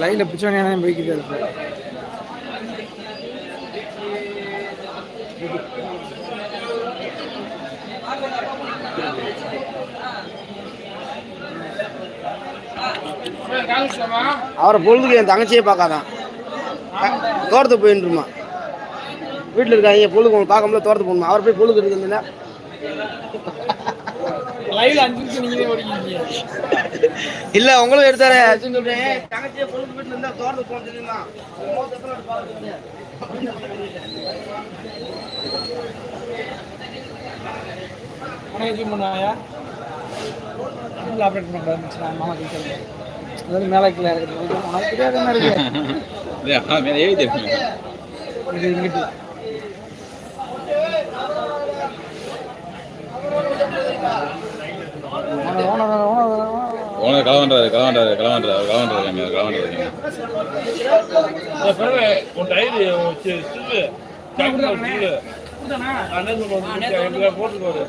லைனில் பிடிச்சவனே போய்க்குது இருக்கு. அவரை பொழுதுக்கு என் தங்கச்சியே பார்க்காதான். தோட்டத்துக்கு போயின்ட்டுருமா வீட்டில் இருக்காங்க பொழுது உங்களை பார்க்கும்போது தோட்டத்துக்கு போகணுமா? அவர் போய் பொழுது இருக்குதுன்னா இல்ல உங்களும் எடுத்தாரு சொல்றேன். தங்கச்சியை பொழுது வீட்டுல இருந்தா தோட்டத்துக்கு போக தெரியுமா? உனக்கு பண்ணாயா ஆப்ரேட் பண்ண மாமா கேட்கல அதாவது மேலே கீழே இருக்குது உனக்கு தெரியாத மாதிரி இருக்கு. இது இங்கிட்டு ஓனர் ஓனர் ஓனர் ஓனர் களவாண்டாரு களவாண்டாரு களவாண்டாரு களவாண்டாரு களவாண்டாரு உன் டைரி சில்லு போட்டுக்கோங்க அண்ணன் சொல்லுவாங்க போட்டுக்கோரு